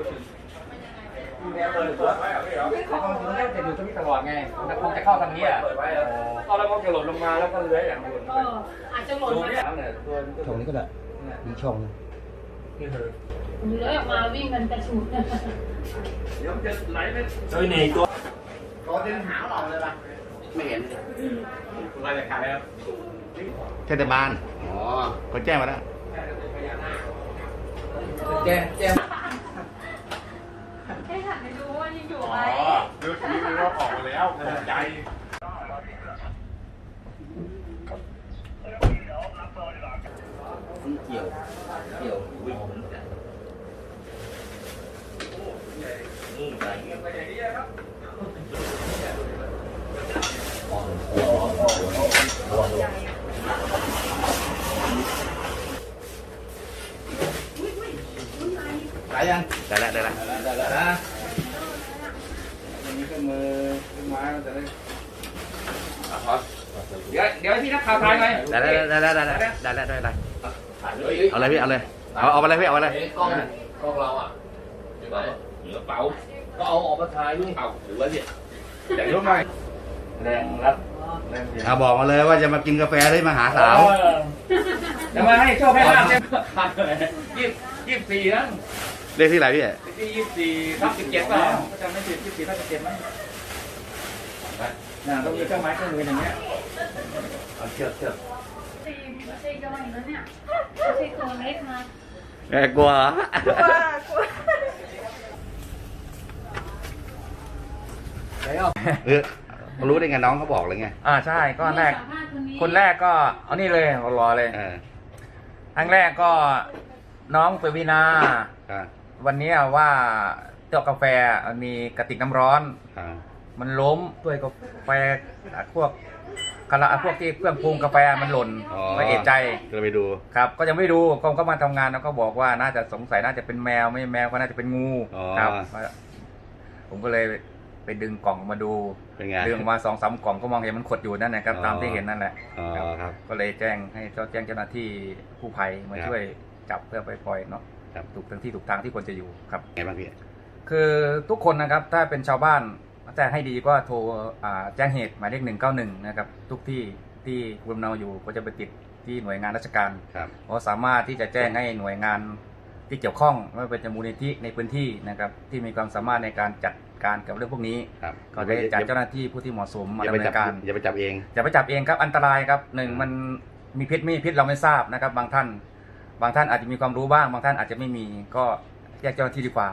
เปิดเปิดไว้เหรอพี่เหรอเขาคงจะอยู่ตรงนี้ตลอดไงมันคงจะเข้าทางนี้อะเปิดไว้เหรอตอนแล้วมันจะหล่นลงมาแล้วก็เลื้อยอย่างหล่นเอออาจจะหล่นดูมาเนี่ยเนี่ยตัวชงนี้ก็ได้มีชงนี่คือเลื้อยออกมาวิ่งกันกระชุนเดี๋ยวมันจะไหลไปเฮ้ยนี่ตัวตัวดึงหางออกเลยป่ะไม่เห็นอะไรจะขายครับเทศบาลอ๋อเขาแจ้งมาแล้วแจ้งแจ้ง ให้หันไปดูว่ายังอยู่ไหม อ๋อดูทีวี เราออกมาแล้วตกใจ เกี่ยว เกี่ยววิ่งผ มเนี่ยได้ยังได้แล้วได้แล้วได้แล้วนะอันนี้ก็มือขึ้นไม้มันจะได้เดี๋ยวเดี๋ยวให้พี่นักข่าวถ่ายหน่อยได้แล้วได้แล้วได้แล้วได้แล้วได้แล้วเอาเลยพี่เอาเลยเอาเอาไปเลยพี่เอาไปเลยกล้องกล้องเราอะอยู่ไหนเหลือเป๋าก็เอาออกมาถ่ายด้วยเป๋าหรือว่าเนี่ยแต่ยกหน่อยแรงรับแรงเสียงเอาบอกมาเลยว่าจะมากินกาแฟได้มาหาสาวจะมาให้โชคให้ลาบใช่ไหมยี่สิบยี่สิบสี่นะ เลขที่ไหนพี่ที่ยี่สิบสี่ทับสิบเจ็ดเปล่าจำไม่ผิดยี่สิบสี่ทับสิบเจ็ดมั้งน่ะต้องมีเครื่องไม้เครื่องมืออย่างเงี้ยเอาเชือกเชือกตีไม่ใช่ย่อยแล้วเนี่ยไม่ใช่ตัวเล็กนะแกกลัวเออรู้ได้ไงน้องเขาบอกเลยไง อ่าใช่ก็แรกสัมภาษณ์คนนี้คนแรกก็เอานี่เลยรอเลยเออครั้งแรกก็น้องเปวินา ครับวันนี้ว่าเจ้ากาแฟมันมีกระติกน้ำร้อนครับมันล้มด้วยกาแฟพวกกระพวกที่เครื่องปรุงกาแฟมันหล่นก็เอะใจก็ไปดูครับ ก็ยังไม่ดูก็ก็มาทำงานแล้วก็บอกว่าน่าจะสงสัยน่าจะเป็นแมวไม่แมวก็น่าจะเป็นงูอ๋อครับ ผมก็เลยไปดึงกล่องมาดูเป็นไง ดึงออกมาสองสามกล่องก็มองเห็นมันขดอยู่นั่นนะครับอ๋อ ตามที่เห็นนั่นแหละ อ๋อครับ ก็เลยแจ้งให้เจ้าแจ้งเจ้าหน้าที่กู้ภัยมาครับ ช่วยจับเพื่อไปปล่อยเนาะ ครับถูกทางที่ถูกทางที่ควรจะอยู่ครับไงบ้างพี่คือทุกคนนะครับถ้าเป็นชาวบ้านแต่ให้ดีก็โทรอ่าแจ้งเหตุหมายเลขหนึ่งเก้าหนึ่งนะครับทุกที่ที่คุณเราอยู่ก็จะไปติดที่หน่วยงานราชการครับเพราะสามารถที่จะแจ้งให้หน่วยงานที่เกี่ยวข้องไม่ว่าเป็นจะมูลนิธิในพื้นที่นะครับที่มีความสามารถในการจัดการกับเรื่องพวกนี้ครับก็ได้จัดเจ้าหน้าที่ผู้ที่เหมาะสมมาอย่าดำไปเนิจับนการอย่าไปจับเองอย่าไปจับเองครับอันตรายครับหนึ่งอืมมันมีพิษไม่มีพิษเราไม่ทราบนะครับ บางท่าน บางท่านอาจจะมีความรู้บ้าง บางท่านอาจจะไม่มีก็แยกเจ้าหน้าที่ดีกว่า